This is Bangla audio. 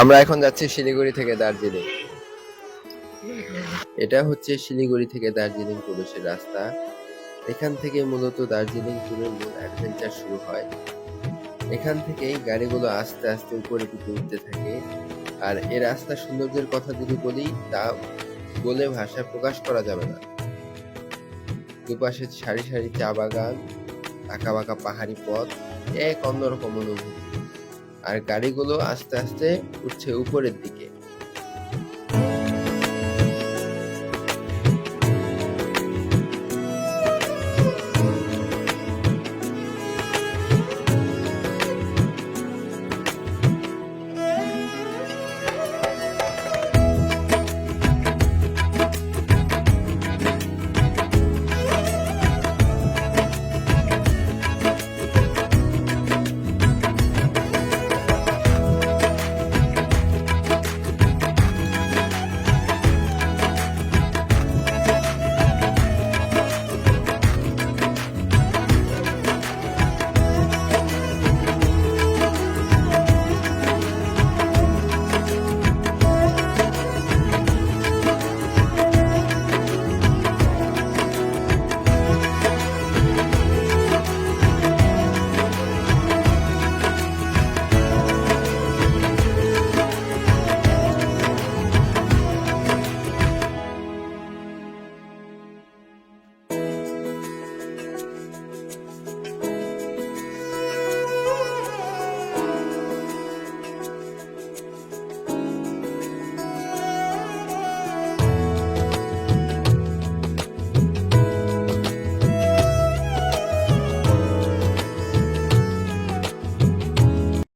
আমরা এখন যাচ্ছি শিলিগুড়ি থেকে দার্জিলিং। এটা হচ্ছে শিলিগুড়ি থেকে দার্জিলিং প্রবেশের রাস্তা। এখান থেকে মূলত দার্জিলিং ট্যুরের মূল অ্যাডভেঞ্চার শুরু হয়। এখান থেকেই গাড়িগুলো আস্তে আস্তে উপরে দিকে উঠতে থাকে। আর এ রাস্তার সৌন্দর্যের কথা যদি বলি, তা বলে ভাষায় প্রকাশ করা যাবে না। দুপাশে সারি সারি চা বাগান, আঁকা বাঁকা পাহাড়ি পথ, এক অন্যরকম অনুভূতি। আর গাড়িগুলো আস্তে আস্তে উঠছে উপরের দিকে।